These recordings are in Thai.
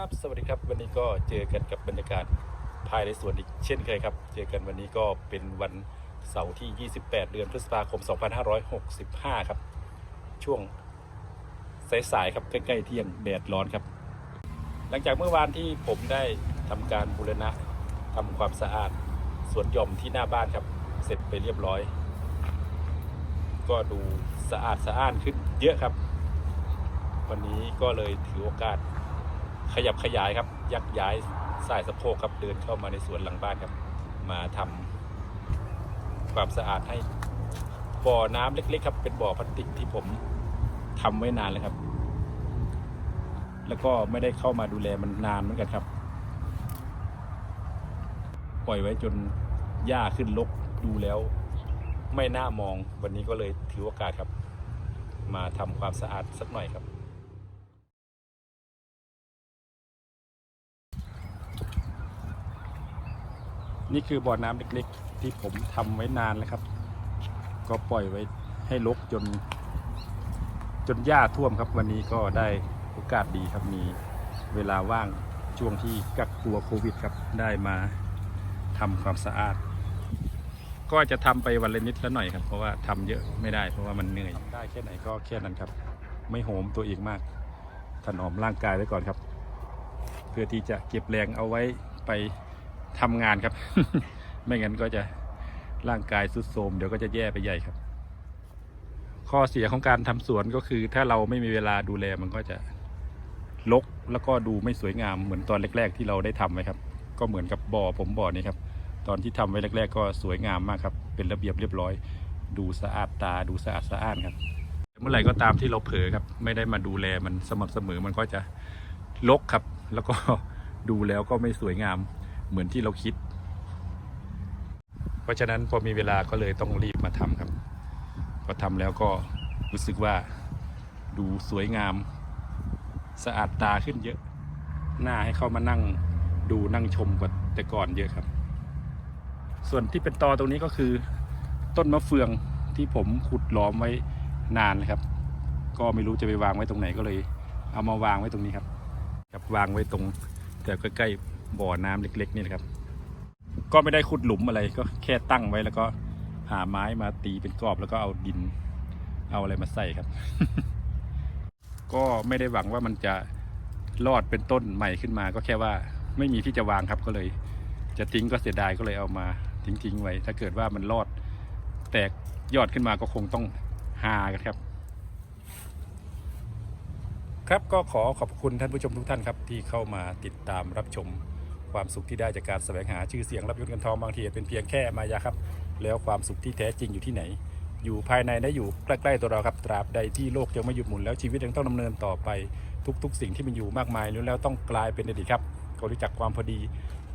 สวัสดีครับ วันนี้ก็เจอกันกับบรรยากาศภายในสวนอีกเช่นเคยครับ เจอกันวันนี้ก็เป็นวันเสาร์ที่ 28 เดือนพฤษภาคม 2565 ครับ ช่วงสายๆครับใกล้ๆเที่ยงแดดร้อนครับ หลังจากเมื่อวานที่ผมได้ทำการบูรณะทำความสะอาดสวนหย่อมที่หน้าบ้านครับ เสร็จไปเรียบร้อย ก็ดูสะอาดสะอ้านขึ้นเยอะครับ วันนี้ก็เลยถือโอกาส ขยับขยายครับ ยักย้ายสายสะโพกครับเดินเข้ามาในสวนหลังบ้านครับ มาทำความสะอาดให้บ่อน้ำเล็ก ๆ ครับ เป็นบ่อพลาสติกที่ผมทำไว้นานแล้วครับ แล้วก็ไม่ได้เข้ามาดูแลมันนานเหมือนกันครับ ปล่อยไว้จนหญ้าขึ้นรกดูแล้ว ไม่น่ามองวันนี้ก็เลยถือโอกาสครับ มาทำความสะอาดสักหน่อยครับ นี่คือบ่อน้ำเล็กๆ ที่ผมทำไว้นานแล้วครับ ก็ปล่อยไว้ให้รกจน จนหญ้าท่วมครับ วันนี้ก็ได้โอกาสดีครับมีเวลาว่างช่วงที่กักตัวโควิดครับได้มาทำความสะอาด ก็จะทำไปวันละนิดละหน่อยครับ เพราะว่าทำเยอะไม่ได้เพราะว่ามันเหนื่อยได้แค่ไหนก็แค่นั้นครับ ไม่โหมตัวเองมาก ถนอมร่างกายไว้ก่อนครับ เพื่อที่จะเก็บแรงเอาไว้ไป ทำงานครับ ไม่งั้นก็จะร่างกายสุดโทมเดี๋ยวก็จะแย่ไปใหญ่ครับ ข้อเสียของการทำสวนก็คือ ถ้าเราไม่มีเวลาดูแลมันก็จะรกแล้วก็ดูไม่สวยงามเหมือนตอนแรก ๆ ที่เราได้ทำไว้ครับ ก็เหมือนกับบ่อผมบ่อนี้ครับ ตอนที่ทำไว้แรก ๆ ก็สวยงามมากครับ เป็นระเบียบเรียบร้อย ดูสะอาดตาดูสะอาดสะอ้านครับ เมื่อไหร่ก็ตามที่เราเผลอครับ ไม่ได้มาดูแลมันสม่ำเสมอมันก็จะรกครับ แล้วก็ดูแล้วก็ไม่สวยงาม เหมือนที่เราคิด เพราะฉะนั้นพอมีเวลาก็เลยต้องรีบมาทำครับ พอทำแล้วก็รู้สึกว่าดูสวยงาม สะอาดตาขึ้นเยอะ หน้าให้เข้ามานั่งดูนั่งชมกว่าแต่ก่อนเยอะครับ ส่วนที่เป็นตอตรงนี้ก็คือ ต้นมะเฟืองที่ผมขุดล้อมไว้นานนะครับ ก็ไม่รู้จะไปวางไว้ตรงไหนก็เลย เอามาวางไว้ตรงนี้ครับครับวางไว้ตรงแถวใกล้ บ่อน้ำเล็ก ๆ นี่นะครับ ก็ไม่ได้ขุดหลุมอะไรก็แค่ตั้งไว้แล้วก็หาไม้มาตีเป็นกรอบแล้วก็เอาดิน เอาอะไรมาใส่ครับ ก็ไม่ได้หวังว่ามันจะรอดเป็นต้นใหม่ขึ้นมา ก็แค่ว่าไม่มีที่จะวางครับก็เลย จะทิ้งก็เสียดายก็เลยเอามาทิ้งๆไว้ ถ้าเกิดว่ามันรอดแตกยอดขึ้นมาก็คงต้องหากันครับ ครับก็ขอขอบคุณท่านผู้ชมทุกท่านครับที่เข้ามาติดตามรับชม ความสุขที่ได้จากการแสวงหาชื่อเสียงรับยศเงินทองบางทีเป็นเพียงแค่มายาครับ แล้วความสุขที่แท้จริงอยู่ที่ไหน อยู่ภายในและอยู่ใกล้ๆตัวเราครับตราบใดที่โลกยังไม่หยุดหมุนแล้วชีวิตยังต้องดำเนินต่อไปทุก ๆ สิ่งที่มันอยู่มากมายล้วนแล้วต้องกลายเป็นอดีตครับก็รู้จักความพอดี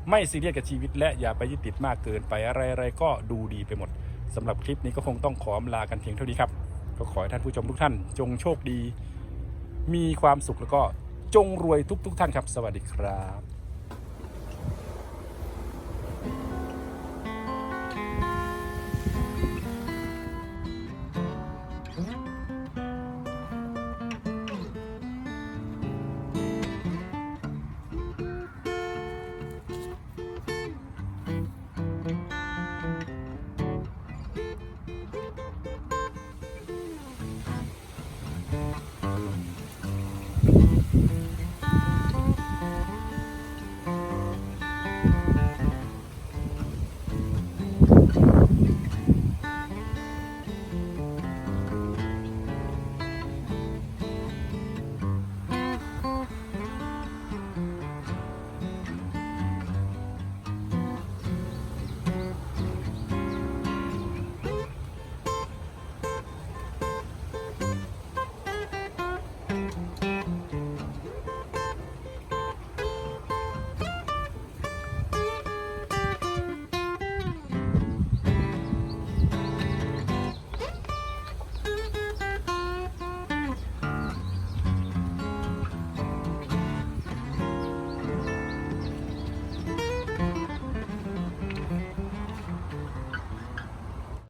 ไม่ซีเรียสกับชีวิต และอย่าไปยึดติดมากเกินไปอะไรๆก็ดูดีไปหมดสำหรับคลิปนี้ก็คงต้องขอลากันเพียงเท่านี้ครับก็ขอให้ท่านผู้ชมทุกท่าน จงโชคดี มีความสุขแล้วก็จงรวยทุก ๆ ท่านครับ สวัสดีครับ